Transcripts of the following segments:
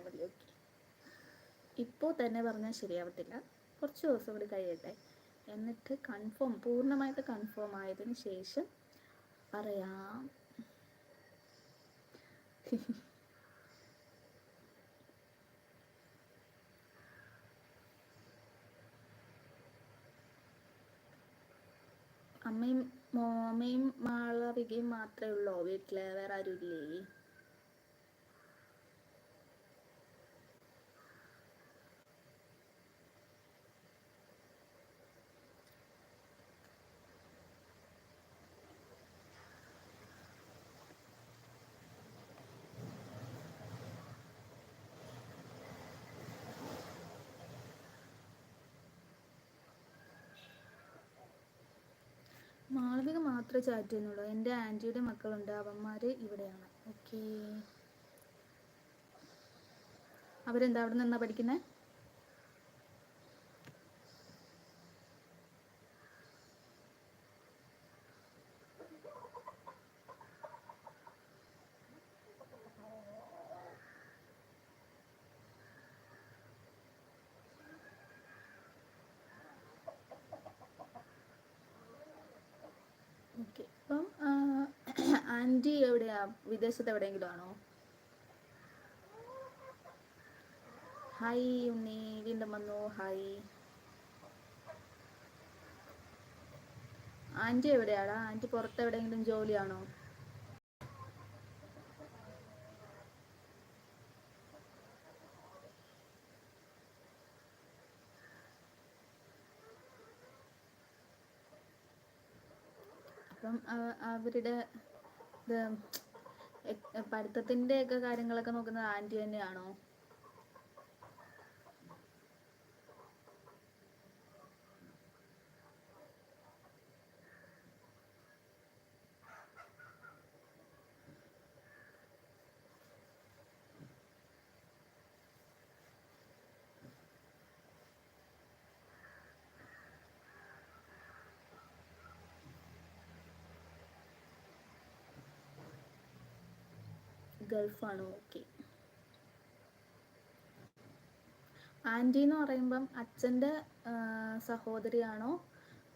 പറഞ്ഞാൽ മതി ഓക്കെ ഇപ്പോൾ തന്നെ പറഞ്ഞാൽ ശരിയാവത്തില്ല. കുറച്ച് ദിവസം കൂടി കഴിയട്ടെ. എന്നിട്ട് കൺഫേം പൂർണമായിട്ട് കൺഫേം ആയതിന് ശേഷം പറയാം. അമ്മയും മോമയും മാളവികയും മാത്രമേ ഉള്ളൂ? വീട്ടിൽ വേറെ ആരും ഇല്ലേ മാത്രമേ ചാറ്റ് ചെയ്യുന്നുള്ളൂ എന്റെ ആന്റിയുടെ മക്കളുണ്ട്. അവന്മാർ ഇവിടെയാണ്. ഓക്കേ അവരെന്താ? അവിടെ നിന്നാ പഠിക്കുന്നത് ഓക്കെ. അപ്പം ആന്റി എവിടെയാ? വിദേശത്ത് എവിടെയെങ്കിലും ആണോ? ഹായ് ഉണ്ണി. വീണ്ടും വന്നു. ഹായ്. ആന്റി എവിടെയാടാ? ആന്റി പുറത്ത് എവിടെയെങ്കിലും ജോലിയാണോ? അപ്പം അവരുടെ ഇത് പഠിത്തത്തിന്റെ ഒക്കെ കാര്യങ്ങളൊക്കെ നോക്കുന്നത് ആന്റി തന്നെയാണോ? ഗൾഫാണോ ഓക്കെ ആന്റി എന്ന് പറയുമ്പം അച്ഛന്റെ സഹോദരിയാണോ?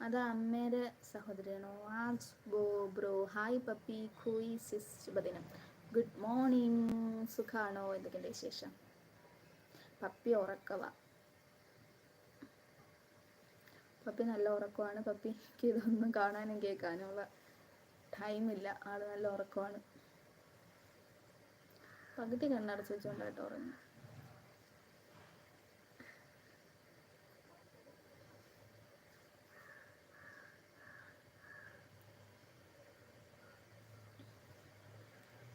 അത് അമ്മയുടെ സഹോദരിയാണോ? ആജ് ഗോ ബ്രോ ഹായ് പപ്പി ഖൂയി സിസ് ശുഭദിനം. Good morning. സുഖാണോ? എന്തൊക്കെയുണ്ട് വിശേഷം? പപ്പി ഉറക്കവ. പപ്പി നല്ല ഉറക്കമാണ് പപ്പിക്ക് ഇതൊന്നും കാണാനും ഉള്ള ടൈമില്ല ആൾ നല്ല ഉറക്കമാണ് പകുതി കണ്ണടച്ച് വെച്ചുകൊണ്ടായിട്ട് ഉറങ്ങി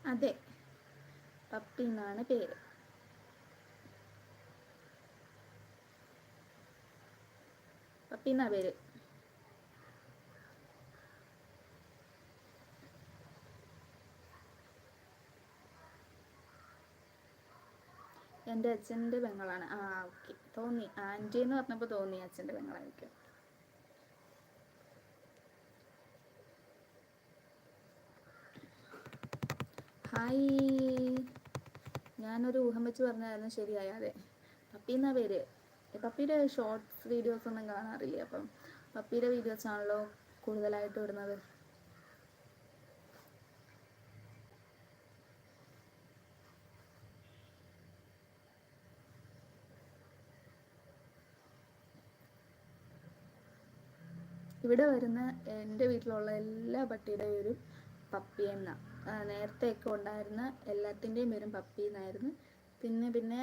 അതെ പപ്പി എന്നാണ് പേര്. പപ്പി എന്നാ പേര്? എന്റെ അച്ഛന്റെ പെങ്ങളാണ്. ആ ഓക്കെ. തോന്നി. ആന്റി എന്ന് പറഞ്ഞപ്പോൾ തോന്നി അച്ഛന്റെ പെങ്ങളായിരിക്കും. ഹായ്. ഞാനൊരു ഊഹം വെച്ച് പറഞ്ഞായിരുന്നു ശരിയായ അതെ പപ്പി എന്നാ പേര് പപ്പിയുടെ ഷോർട്സ് വീഡിയോസ് ഒന്നും കാണാറില്ലേ? അപ്പം പപ്പിയുടെ വീഡിയോസ് ആണല്ലോ കൂടുതലായിട്ട് ഇടുന്നത്. ഇവിടെ വരുന്ന എന്റെ വീട്ടിലുള്ള എല്ലാ പട്ടിയുടെ പേരും പപ്പി എന്ന നേരത്തെയൊക്കെ ഉണ്ടായിരുന്ന എല്ലാത്തിന്റെയും പേരും പപ്പി എന്നായിരുന്നു. പിന്നെ പിന്നെ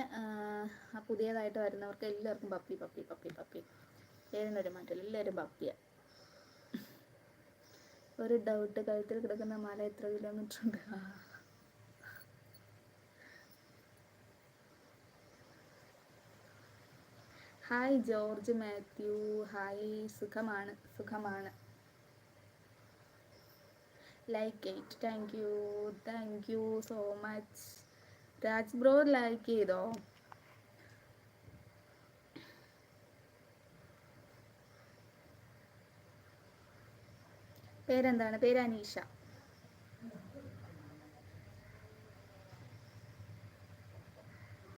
പുതിയതായിട്ട് വരുന്നവർക്ക് എല്ലാവർക്കും പപ്പി പപ്പി പപ്പി പപ്പി. പേരിനൊരു മാറ്റമില്ല എല്ലാവരും പപ്പിയാണ് ഒരു ഡൗട്ട് കഴുത്തിൽ കിടക്കുന്ന മല എത്ര കിലോമീറ്റർ ഉണ്ട്? ഹായ് ജോർജ് മാത്യു ഹായ് സുഖമാണ് സുഖമാണ്. Like eight thank you thank you so much Raj bro like ചെയ്തോ? പേരെന്താണ്? പേര് അനീഷ.